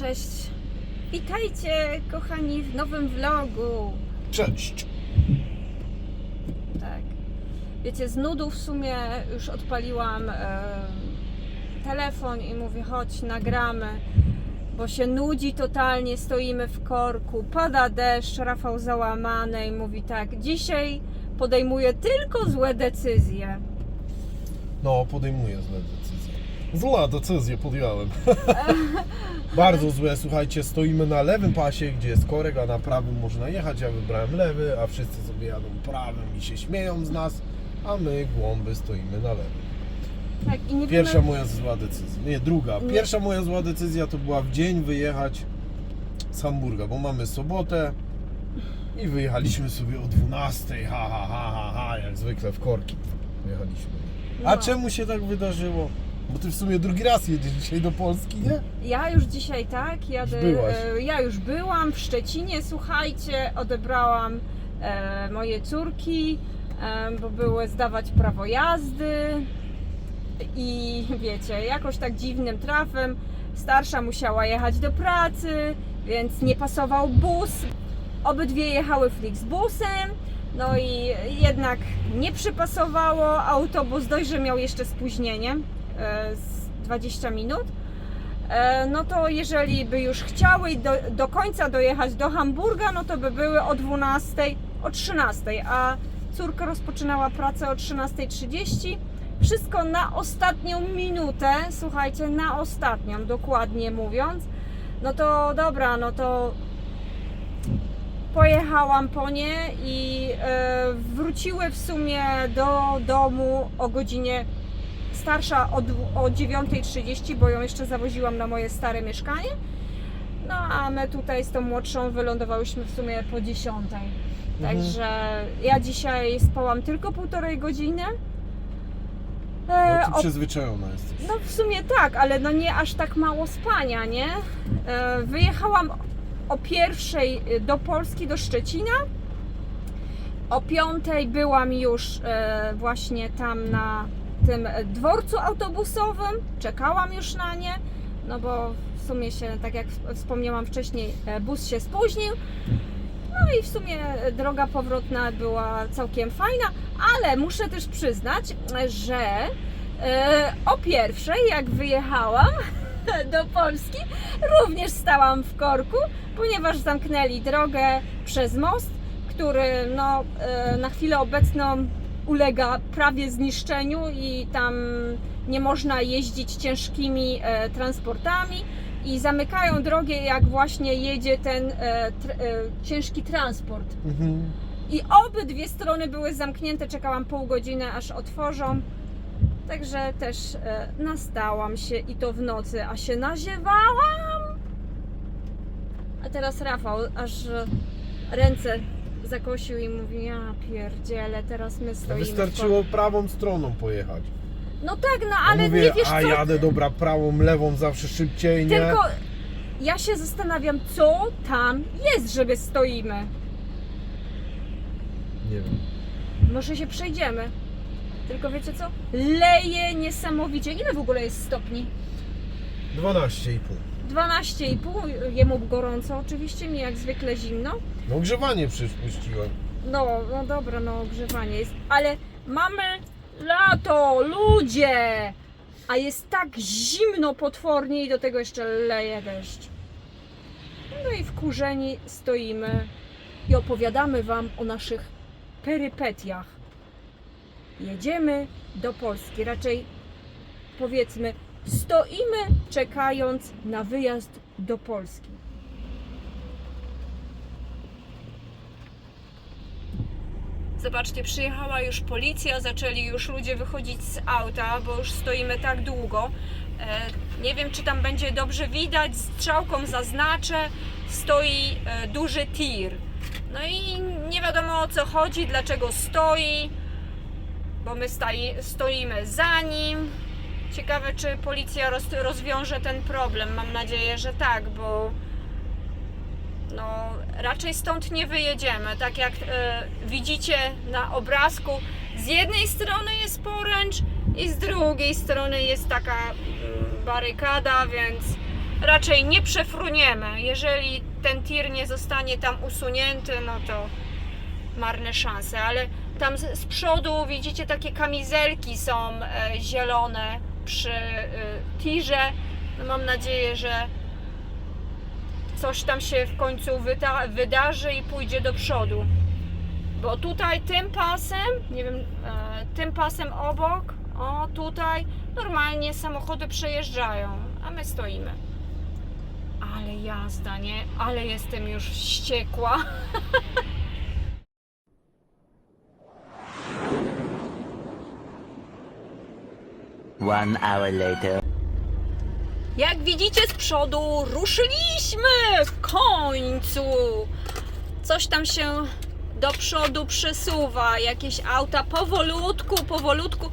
Cześć. Witajcie, kochani, w nowym vlogu. Cześć! Tak. Wiecie, z nudów w sumie już odpaliłam e, telefon i mówię, chodź, nagramy, bo się nudzi totalnie, stoimy w korku, pada deszcz, Rafał załamany i mówi tak, dzisiaj podejmuję tylko złe decyzje. No, podejmuję złe decyzje. Zła decyzję podjąłem. Bardzo złe, słuchajcie, stoimy na lewym pasie, gdzie jest korek, a na prawym można jechać. Ja wybrałem lewy, a wszyscy sobie jadą prawym i się śmieją z nas, a my głąby stoimy na lewym. Tak, i nie Pierwsza wiemy, moja zła decyzja. Nie, druga. Pierwsza moja zła decyzja to była w dzień wyjechać z Hamburga, bo mamy sobotę i wyjechaliśmy sobie o 12. Ha, ha, ha, ha, ha, jak zwykle w korki. A No. czemu się tak wydarzyło? Bo ty w sumie drugi raz jedziesz dzisiaj do Polski, nie? Ja już dzisiaj tak, jadę. Już byłaś. e, Ja już byłam w Szczecinie, słuchajcie, odebrałam e, moje córki, e, bo były zdawać prawo jazdy i wiecie, jakoś tak dziwnym trafem starsza musiała jechać do pracy, więc nie pasował bus. Obydwie jechały Flixbusem, no i jednak nie przypasowało. Autobus dość, że miał jeszcze spóźnienie z 20 minut. E, no to jeżeli by już chciały do, do końca dojechać do Hamburga, no to by były o 12, o 13, a córka rozpoczynała pracę o 13.30. Wszystko na ostatnią minutę, słuchajcie, na ostatnią, dokładnie mówiąc. No to dobra, no to pojechałam po nie i e, wróciły w sumie do domu o godzinie starsza o, dwu- o 9.30, bo ją jeszcze zawoziłam na moje stare mieszkanie. No a my tutaj z tą młodszą wylądowałyśmy w sumie po 10. Także ja dzisiaj spałam tylko półtorej godziny. E, No, o ty przyzwyczajona jesteś. no w sumie tak, ale no nie aż tak mało spania, nie? E, Wyjechałam o pierwszej y, do Polski, do Szczecina. O piątej byłam już e, właśnie tam na tym dworcu autobusowym. Czekałam już na nie, no bo w sumie się, tak jak wspomniałam wcześniej, e, bus się spóźnił. No i w sumie droga powrotna była całkiem fajna, ale muszę też przyznać, że e, o pierwszej, jak wyjechałam do Polski, również stałam w korku, ponieważ zamknęli drogę przez most, który no, e, na chwilę obecną ulega prawie zniszczeniu i tam nie można jeździć ciężkimi e, transportami i zamykają drogę, jak właśnie jedzie ten e, tr, e, ciężki transport. Mhm. I obydwie strony były zamknięte, czekałam pół godziny, aż otworzą. Także też nastałam się i to w nocy, a się naziewałam. A teraz Rafał aż ręce zakosił i mówi, ja pierdziele, teraz my To stoimy. wystarczyło prawą stroną pojechać. No tak, no ale mówię, nie wiesz a co, jadę dobra prawą, lewą zawsze szybciej, nie? tylko ja się zastanawiam, co tam jest, żeby stoimy. Nie wiem. Może się przejdziemy. Tylko wiecie co? Leje niesamowicie. Ile w ogóle jest stopni? 12,5. 12,5. Jemu gorąco oczywiście, mi jak zwykle zimno. No ogrzewanie przecież puściłem. No, no dobra, no ogrzewanie jest. Ale mamy lato, ludzie! A jest tak zimno potwornie i do tego jeszcze leje deszcz. No i wkurzeni stoimy i opowiadamy Wam o naszych perypetiach. Jedziemy do Polski, raczej powiedzmy, stoimy czekając na wyjazd do Polski. Zobaczcie, przyjechała już policja, zaczęli już ludzie wychodzić z auta, bo już stoimy tak długo. E, nie wiem, czy tam będzie dobrze widać, strzałką zaznaczę, stoi e, duży tir. No i nie wiadomo o co chodzi, dlaczego stoi, bo my stai, stoimy za nim. Ciekawe, czy policja roz, rozwiąże ten problem. Mam nadzieję, że tak, bo no, raczej stąd nie wyjedziemy. Tak jak e, widzicie na obrazku, z jednej strony jest poręcz i z drugiej strony jest taka mm, barykada, więc raczej nie przefruniemy. Jeżeli ten tir nie zostanie tam usunięty, no to marne szanse, ale tam z, z przodu widzicie takie kamizelki są e, zielone przy e, tirze. No mam nadzieję, że coś tam się w końcu wyda, wydarzy i pójdzie do przodu. Bo tutaj tym pasem, nie wiem, e, tym pasem obok, o tutaj normalnie samochody przejeżdżają, a my stoimy. Ale jazda, nie? Ale jestem już wściekła. One hour later. Jak widzicie z przodu ruszyliśmy w końcu. Coś tam się do przodu przesuwa, jakieś auta powolutku, powolutku.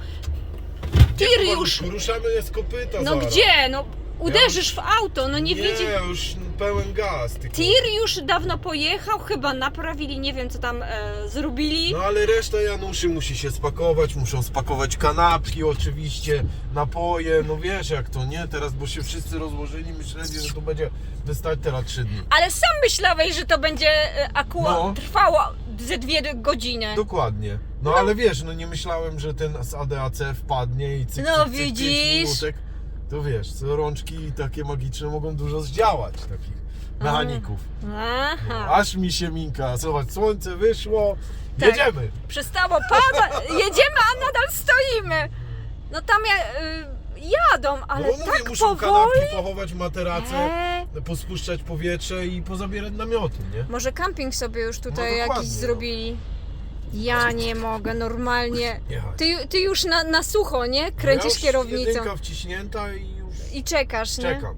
Tir już. Ruszamy jest kopyta No zaraz. gdzie? No uderzysz w auto, no nie, Nie, widzi. już pełen gaz. Tylko... Tir już dawno pojechał, chyba naprawili, nie wiem co tam e, zrobili. No ale reszta Januszy musi się spakować, muszą spakować kanapki oczywiście, napoje, no wiesz jak to, nie? Teraz, bo się wszyscy rozłożyli, myśleli, że to będzie wystać teraz 3 dni. Ale sam myślałeś, że to będzie e, akurat No. trwało ze dwie godziny. Dokładnie. No, ale wiesz, no nie myślałem, że ten z ADAC wpadnie i cyk, No, cyk, cyk, pięć widzisz? minutek. To wiesz, co rączki takie magiczne mogą dużo zdziałać takich mechaników. Aha. Aż mi się minka, zobacz, słońce wyszło, Tak. jedziemy. Przestało padać, jedziemy, a nadal stoimy. No tam ja, y, jadą, ale no mówię, tak muszą powoli. kanapki pochować, materace, Eee. pospuszczać powietrze i pozabierać namioty, nie? Może camping sobie już tutaj No, jakiś no. zrobili. Ja nie mogę, normalnie. Jechać. Ty, ty już na, na sucho, nie? No Kręcisz ja już kierownicą Jedynka wciśnięta i już i czekasz, nie? czekam.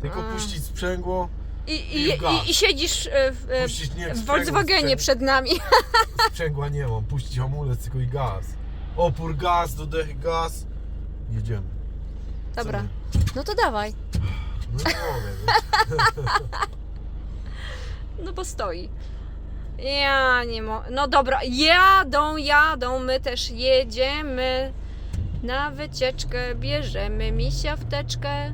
Tylko A. puścić sprzęgło, I, i, I i, i siedzisz e, w, e, puścić nie w Volkswagenie sprzęgło, przed nami. sprzęgła nie mam, puścić hamulec, tylko i gaz. Opór gaz, dodech gaz, jedziemy. Dobra, no to dawaj. No nie mogę, wiesz. No bo stoi. Ja nie mogę. No dobra, jadą, jadą, my też jedziemy. Na wycieczkę bierzemy misia w teczkę.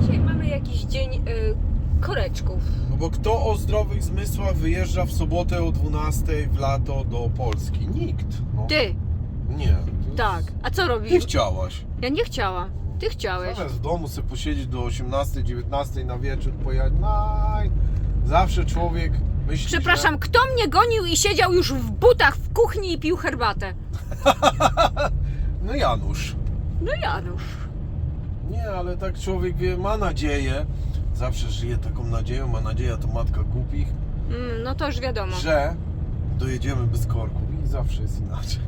Dzisiaj mamy jakiś dzień y, koreczków. No bo kto o zdrowych zmysłach wyjeżdża w sobotę o 12 w lato do Polski? Nikt. No. Ty, Nie. to jest- tak. A co Ty robisz? chciałaś. Ja nie chciałam. Ty chciałeś. Zamiast w domu sobie posiedzieć do 18, 19 na wieczór, pojechać. Naj. Zawsze człowiek myśli, Przepraszam, kto mnie gonił i siedział już w butach w kuchni i pił herbatę? Że... No Janusz. No Janusz. Nie, ale tak człowiek wie, ma nadzieję. Zawsze żyje taką nadzieją, ma nadzieja to matka głupich, Mm, no to już wiadomo. że dojedziemy bez korków i zawsze jest inaczej.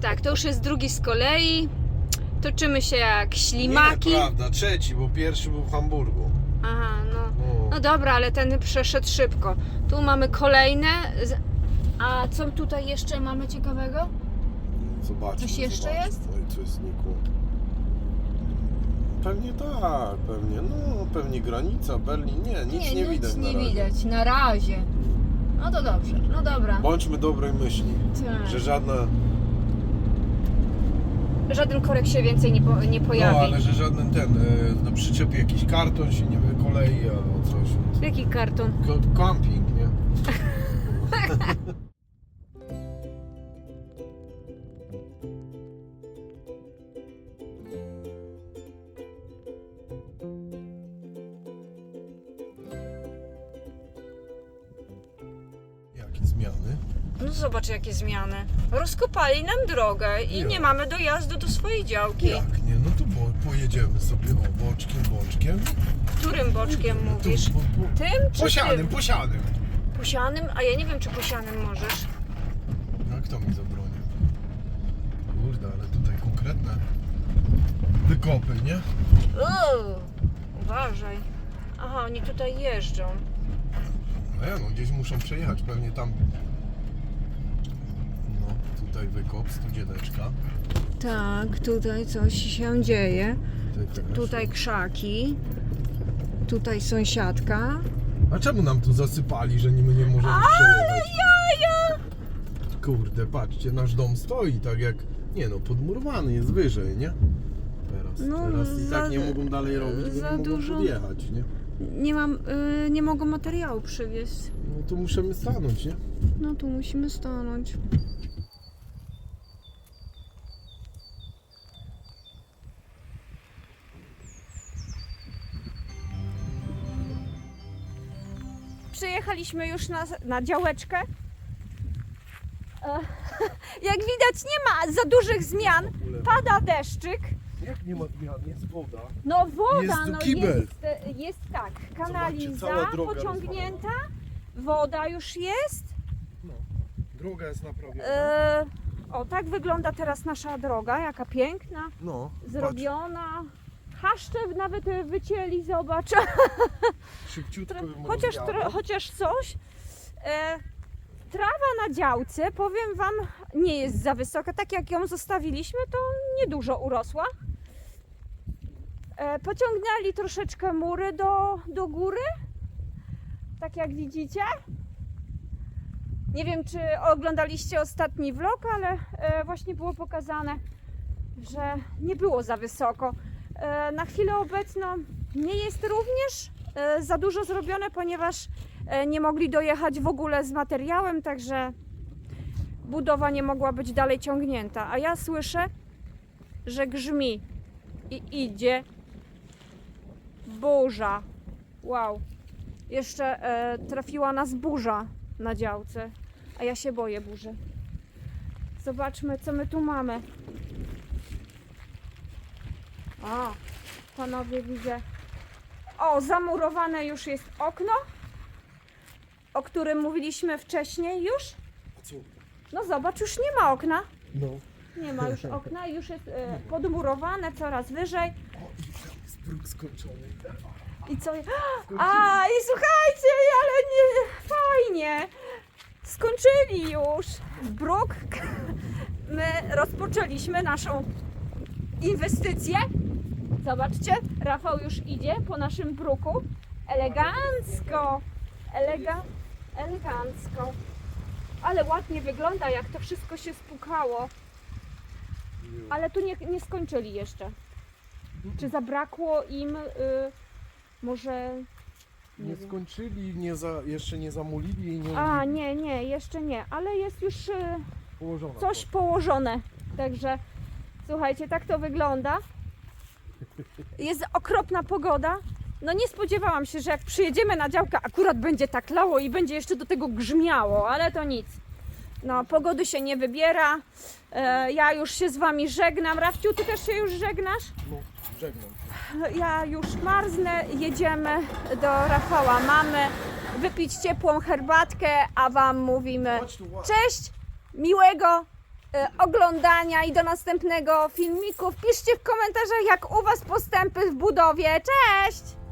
Tak, to już jest drugi z kolei. Toczymy się jak ślimaki. Nie, prawda, trzeci, bo pierwszy był w Hamburgu. Aha, no. No. No dobra, ale ten przeszedł szybko. Tu mamy kolejne. Z- A co tutaj jeszcze mamy ciekawego? Zobaczmy. Coś jeszcze zobaczmy. jest? Oj, coś znikło. Pewnie tak, pewnie. No, pewnie granica, Berlin. Nie, nic nie, widać na razie. widać, na razie. No to dobrze, no dobra. Bądźmy dobrej myśli, Tak. że żadna. Żaden korek się więcej nie, po, nie No, pojawi. ale że żaden ten. E, na przyczepie jakiś karton się nie wykolei albo coś. Jaki karton? Camping, zobacz jakie zmiany. Rozkopali nam drogę i Ja. nie mamy dojazdu do swojej działki. Jak nie? No to bo, pojedziemy sobie o boczkiem, boczkiem. Którym boczkiem No mówisz? po- po- Tym czy Posianym, tym? posianym. Posianym? A ja nie wiem czy posianym możesz. No kto mi zabroni? Kurde, ale tutaj konkretne wykopy, nie? Uuu, uważaj. Aha, oni tutaj jeżdżą. No ja, no gdzieś muszą przejechać, pewnie tam. Tutaj wykop, studzieneczka. Tak, tutaj coś się dzieje. Tutaj, krzaki. Tutaj sąsiadka. A czemu nam tu zasypali, że my nie możemy przejechać? jaja! Kurde, patrzcie, nasz dom stoi tak jak, nie no, podmurowany jest wyżej, nie? Teraz, No, teraz i za- tak nie mogą dalej robić, bo nie mogą dużo- podjechać, nie? Nie mam, y, nie mogą materiału przywieźć. No to musimy stanąć, nie? No tu musimy stanąć. Przyjechaliśmy już na, na działeczkę. Jak widać nie ma za dużych zmian. Pada deszczyk. Jak nie ma zmian, jest woda. No woda, Jest no kibel. jest, jest tak, kanaliza pociągnięta, woda już jest. No, droga jest naprawiona. E, o, tak wygląda teraz nasza droga, jaka piękna, no, zrobiona. Haszcze nawet e, wycięli, zobacz. szybciutko Chociaż, tro, chociaż coś. E, trawa na działce, powiem Wam, nie jest za wysoka. Tak jak ją zostawiliśmy, to niedużo urosła. E, pociągnęli troszeczkę mury do, do góry. Tak jak widzicie. Nie wiem, czy oglądaliście ostatni vlog, ale e, właśnie było pokazane, że nie było za wysoko. E, na chwilę obecną nie jest również e, za dużo zrobione, ponieważ e, nie mogli dojechać w ogóle z materiałem, także budowa nie mogła być dalej ciągnięta. A ja słyszę, że grzmi i idzie burza. Wow. Jeszcze trafiła nas burza na działce, a ja się boję burzy. Zobaczmy, co my tu mamy. O, panowie widzę. O, zamurowane już jest okno, o którym mówiliśmy wcześniej już. Co? No zobacz, już nie ma okna. No. Nie ma już okna, już jest e, podmurowane coraz wyżej. O, i tam jest bruk skończony. I co? A, i słuchajcie, ale nie, fajnie. Skończyli już. Bruk. My rozpoczęliśmy naszą inwestycję. Zobaczcie, Rafał już idzie po naszym bruku. Elegancko. Elega, elegancko. Ale ładnie wygląda, jak to wszystko się spukało. Ale tu nie, nie skończyli jeszcze. Czy zabrakło im y, może. Nie Nie wiem. skończyli, nie za, jeszcze nie zamulili i nie A, nie, nie, jeszcze nie, ale jest już y, położona. coś położone. Także słuchajcie, tak to wygląda. Jest okropna pogoda. No nie spodziewałam się, że jak przyjedziemy na działkę, akurat będzie tak lało i będzie jeszcze do tego grzmiało, ale to nic. No, pogody się nie wybiera. E, ja już się z wami żegnam. Rafciu, ty też się już żegnasz? No, żegnam. Ja już marznę, jedziemy do Rafała mamy wypić ciepłą herbatkę, a Wam mówimy cześć, miłego oglądania i do następnego filmiku. Wpiszcie w komentarzach, jak u Was postępy w budowie. Cześć!